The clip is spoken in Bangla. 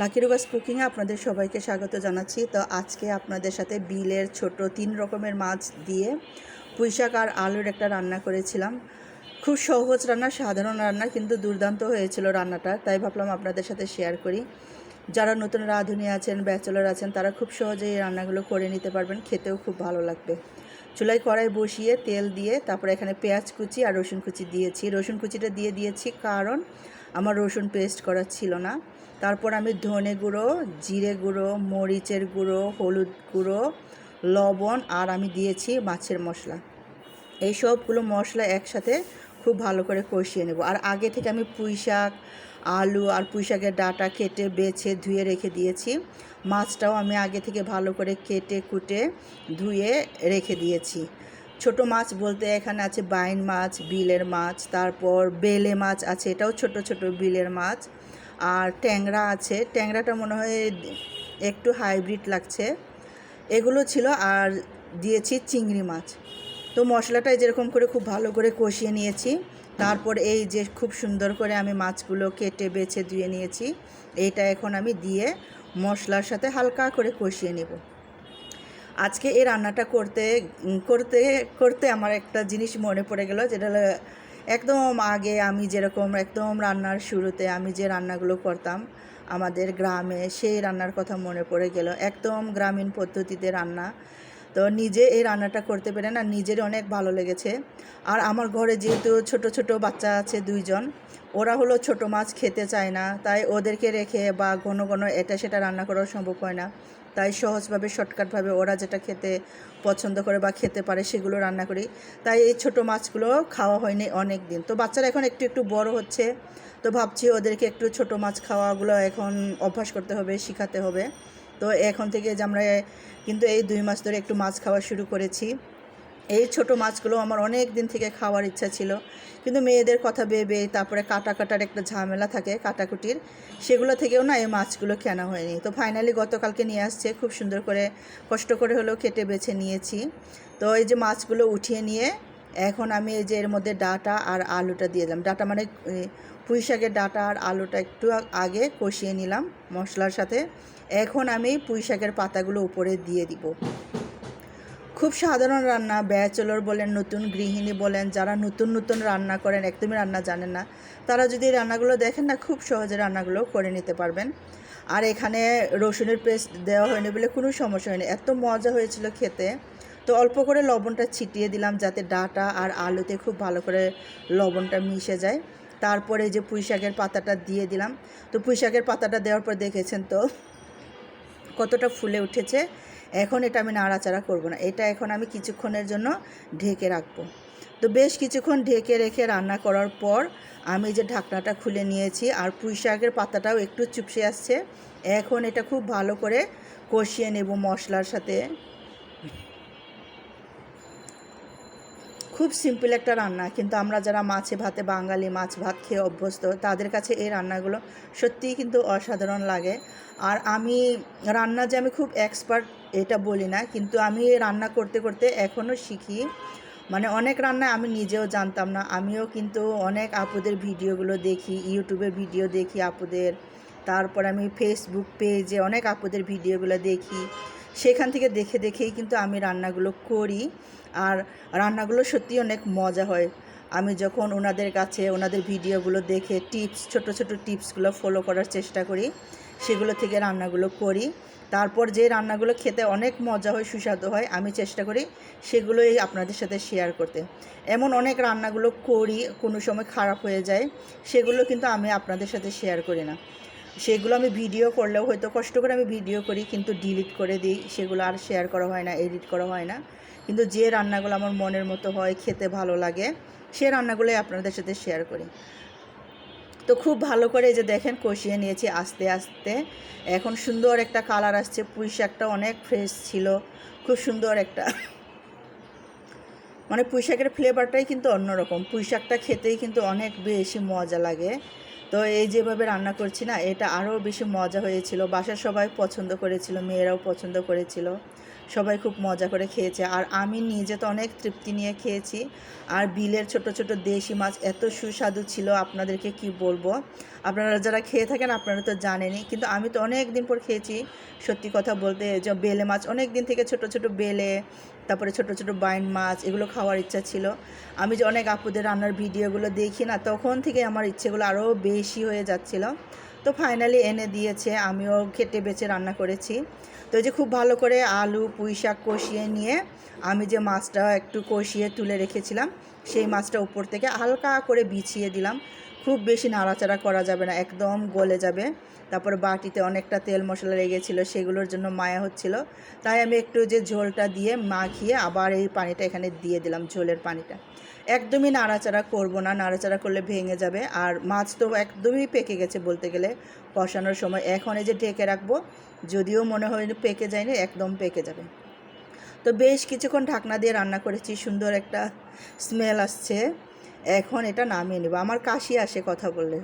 লাকি রুবাস কুকিংয়ে আপনাদের সবাইকে স্বাগত জানাচ্ছি। তো আজকে আপনাদের সাথে বিলের ছোট তিন রকমের মাছ দিয়ে পুঁইশাক আর আলুর একটা রান্না করেছিলাম। খুব সহজ রান্না, সাধারণ রান্না, কিন্তু দুর্দান্ত হয়েছিল রান্নাটা, তাই ভাবলাম আপনাদের সাথে শেয়ার করি। যারা নতুন রাঁধুনি আছেন ব্যাচেলর আছেন, তারা খুব সহজেই এই রান্নাগুলো করে নিতে পারবেন, খেতেও খুব ভালো লাগবে। চুলায় কড়াই বসিয়ে তেল দিয়ে তারপরে এখানে পেঁয়াজ কুচি আর রসুন কুচি দিয়েছি। রসুন কুচিটা দিয়ে দিয়েছি কারণ আমার রসুন পেস্ট করা ছিল না। তারপর আমি ধনে গুঁড়ো, জিরে গুঁড়ো, মরিচের গুঁড়ো, হলুদ গুঁড়ো, লবণ আর আমি দিয়েছি মাছের মশলা। এই সবগুলো মশলা একসাথে খুব ভালো করে কষিয়ে নেব। আর আগে থেকে আমি পুঁই শাক, আলু আর পুঁই শাকের ডাটা কেটে, বেছে, ধুয়ে রেখে দিয়েছি। মাছটাও আমি আগে থেকে ভালো করে কেটে কুটে ধুয়ে রেখে দিয়েছি। ছোট মাছ বলতে এখানে আছে বাইন মাছ, বিলের মাছ, তারপর বেলে মাছ আছে, এটাও ছোট ছোট বিলের মাছ, আর ট্যাংরা আছে, ট্যাংরাটা মনে হয় একটু হাইব্রিড লাগছে। এগুলো ছিল আর দিয়েছি চিংড়ি মাছ। তো মশলাটা যেরকম করে খুব ভালো করে কষিয়ে নিয়েছি, তারপর এই যে খুব সুন্দর করে আমি মাছগুলো কেটে বেছে ধুয়ে নিয়েছি, এইটা এখন আমি দিয়ে মশলার সাথে হালকা করে কষিয়ে নেব। আজকে এই রান্নাটা করতে করতে করতে আমার একটা জিনিস মনে পড়ে গেল, যেটা একদম আগে আমি যেরকম একদম রান্নার শুরুতে আমি যে রান্নাগুলো করতাম, আমাদের গ্রামে সেই রান্নার কথা মনে পড়ে গেল, একদম গ্রামীণ পদ্ধতিতে রান্না। তো নিজে এই রান্নাটা করতে পেরে না নিজের অনেক ভালো লেগেছে। আর আমার ঘরে যেহেতু ছোট ছোট বাচ্চা আছে দুইজন, ওরা হলো ছোট মাছ খেতে চায় না, তাই ওদেরকে রেখে বা ঘন ঘন এটা সেটা রান্না করাও সম্ভব হয় না। তাই সহজভাবে, শর্টকাটভাবে ওরা যেটা খেতে পছন্দ করে বা খেতে পারে সেগুলো রান্না করি। তাই এই ছোট মাছগুলো খাওয়া হয়নি অনেক দিন। তো বাচ্চারা এখন একটু একটু বড় হচ্ছে। তো ভাবছি ওদেরকে একটু ছোট মাছ খাওয়াগুলো এখন অভ্যাস করতে হবে, শেখাতে হবে। তো এখন থেকে যে আমরা কিন্তু এই দুই মাস ধরে একটু মাছ খাওয়া শুরু করেছি। এই ছোট মাছগুলো আমার অনেক দিন থেকে খাওয়ার ইচ্ছা ছিল। কিন্তু মেয়েদের কথা ভেবে তারপরে কাটা কাটার একটা ঝামেলা থাকে কাটাকুটির, সেগুলো থেকেও না এই মাছগুলো কেনা হয়নি। তো ফাইনালি গতকালকে নিয়ে আসছে, খুব সুন্দর করে, কষ্ট করে হলেও কেটে বেছে নিয়েছি। তো এই যে মাছগুলো উঠিয়ে নিয়ে এখন আমি এই যে এর মধ্যে ডাটা আর আলুটা দিয়ে দিলাম। ডাটা মানে পুঁই শাকের ডাটা আর আলুটা একটু আগে কষিয়ে নিলাম মশলার সাথে। এখন আমি পুঁই শাকের পাতাগুলো উপরে দিয়ে দিব। খুব সাধারণ রান্না। ব্যাচেলর বলেন, নতুন গৃহিণী বলেন, যারা নতুন নতুন রান্না করেন, একদমই রান্না জানেন না। তারা যদি রান্নাগুলো দেখেন না, খুব সহজে রান্নাগুলো করে নিতে পারবেন। আর এখানে রসুনের পেস্ট দেওয়া হয়নি বলে কোনো সমস্যা হয়নি। এত মজা হয়েছিল খেতে। তো অল্প করে লবণটা ছিটিয়ে দিলাম যাতে ডাটা আর আলুতে খুব ভালো করে লবণটা মিশে যায়। তারপরে যে পুঁই শাকের পাতাটা দিয়ে দিলাম। তো পুঁই শাকের পাতাটা দেওয়ার পর দেখেছেন তো, কতটা ফুলে উঠেছে। এখন এটা আমি নাড়াচাড়া করব না। এটা এখন আমি কিছুক্ষণের জন্য ঢেকে রাখব। তো বেশ কিছুক্ষণ ঢেকে রেখে রান্না করার পর আমি যে ঢাকনাটা খুলে নিয়েছি আর পুঁই শাকের পাতাটাও একটু চুপসে আসছে, এখন এটা খুব ভালো করে কষিয়ে নেব মশলার সাথে। খুব সিম্পল একটা রান্না। কিন্তু আমরা যারা মাছে ভাতে বাঙালি, মাছ ভাত খেয়ে অভ্যস্ত, তাদের কাছে এই রান্নাগুলো সত্যিই কিন্তু অসাধারণ লাগে। আর আমি রান্না যে আমি খুব এক্সপার্ট এটা বলি না, কিন্তু আমি রান্না করতে করতে এখনও শিখি। মানে অনেক রান্না আমি নিজেও জানতাম না, আমিও কিন্তু অনেক আপুদের ভিডিওগুলো দেখি, ইউটিউবে ভিডিও দেখি আপুদের। তারপর আমি ফেসবুক পেজে অনেক আপুদের ভিডিওগুলো দেখি। সেখান থেকে দেখে দেখেই কিন্তু আমি রান্নাগুলো করি। আর রান্নাগুলো সত্যি অনেক মজা হয়। আমি যখন ওনাদের কাছে ওনাদের ভিডিওগুলো দেখে টিপস, ছোট ছোট টিপসগুলো ফলো করার চেষ্টা করি, সেগুলো থেকে রান্নাগুলো করি। তারপর যে রান্নাগুলো খেতে অনেক মজা হয়, সুস্বাদু হয়, আমি চেষ্টা করি সেগুলোই আপনাদের সাথে শেয়ার করতে। এমন অনেক রান্নাগুলো করি, কোনো সময় খারাপ হয়ে যায়, সেগুলো কিন্তু আমি আপনাদের সাথে শেয়ার করি না। সেগুলো আমি ভিডিও করলেও হয়তো কষ্ট করে আমি ভিডিও করি, কিন্তু ডিলিট করে দিই। সেগুলো আর শেয়ার করা হয় না এডিট করা হয় না। কিন্তু যে রান্নাগুলো আমার মনের মতো হয়, খেতে ভালো লাগে, সে রান্নাগুলোই আপনাদের সাথে শেয়ার করি। তো খুব ভালো করে যে দেখেন, কষিয়ে নিয়েছি আস্তে আস্তে। এখন সুন্দর একটা কালার আসছে পুঁই শাকটা অনেক ফ্রেশ ছিল। খুব সুন্দর একটা। মানে পুঁই শাকের ফ্লেভারটাই কিন্তু অন্যরকম। পুঁই শাকটা খেতেই কিন্তু অনেক বেশি মজা লাগে। তো এই যেভাবে রান্না করছি না, এটা আরও বেশি মজা হয়েছিল। বাসার সবাই পছন্দ করেছিল, মেয়েরাও পছন্দ করেছিল। সবাই খুব মজা করে খেয়েছে। আর আমি নিজে তো অনেক তৃপ্তি নিয়ে খেয়েছি। আর বিলের ছোট ছোট দেশি মাছ এত সুস্বাদু ছিল, আপনাদেরকে কি বলব? আপনারা যারা খেয়ে থাকেন, আপনারা তো জানেনই। কিন্তু আমি তো অনেক দিন পর খেয়েছি, সত্যি কথা বলতে যে বেলে মাছ অনেক দিন থেকে ছোট ছোট বেলে, তারপরে ছোট ছোট বাইন মাছ, এগুলো খাওয়ার ইচ্ছা ছিল। আমি যে অনেক আপুদের রান্নার ভিডিওগুলো দেখি না, তখন থেকে আমার ইচ্ছেগুলো আরও বেশি হয়ে যাচ্ছিল। তো ফাইনালি এনে দিয়েছে, আমিও খেটে বেছে রান্না করেছি। তো যে খুব ভালো করে আলু, পুঁই শাক কষিয়ে নিয়ে আমি যে মাছটা একটু কষিয়ে তুলে রেখেছিলাম, সেই মাছটা উপর থেকে হালকা করে বিছিয়ে দিলাম। খুব বেশি নাড়াচাড়া করা যাবে না, একদম গলে যাবে। তারপর বাটিতে অনেকটা তেল মশলা লেগেছিলো, সেগুলোর জন্য মায়া হচ্ছিল। তাই আমি একটু যে ঝোলটা দিয়ে মাখিয়ে আবার এই পানিটা এখানে দিয়ে দিলাম, ঝোলের পানিটা। একদমই নাড়াচাড়া করব না, নাড়াচাড়া করলে ভেঙে যাবে। আর মাছ তো একদমই পেকে গেছে বলতে গেলে, কষানোর সময়। এখন এই যে ঢেকে রাখব, যদিও মনে হয় পেকে যায়নি, একদম পেকে যাবে। তো বেশ কিছুক্ষণ ঢাকনা দিয়ে রান্না করেছি, সুন্দর একটা স্মেল আসছে। এখন এটা নামিয়ে নেব। আমার কাশি আসে কথা বললে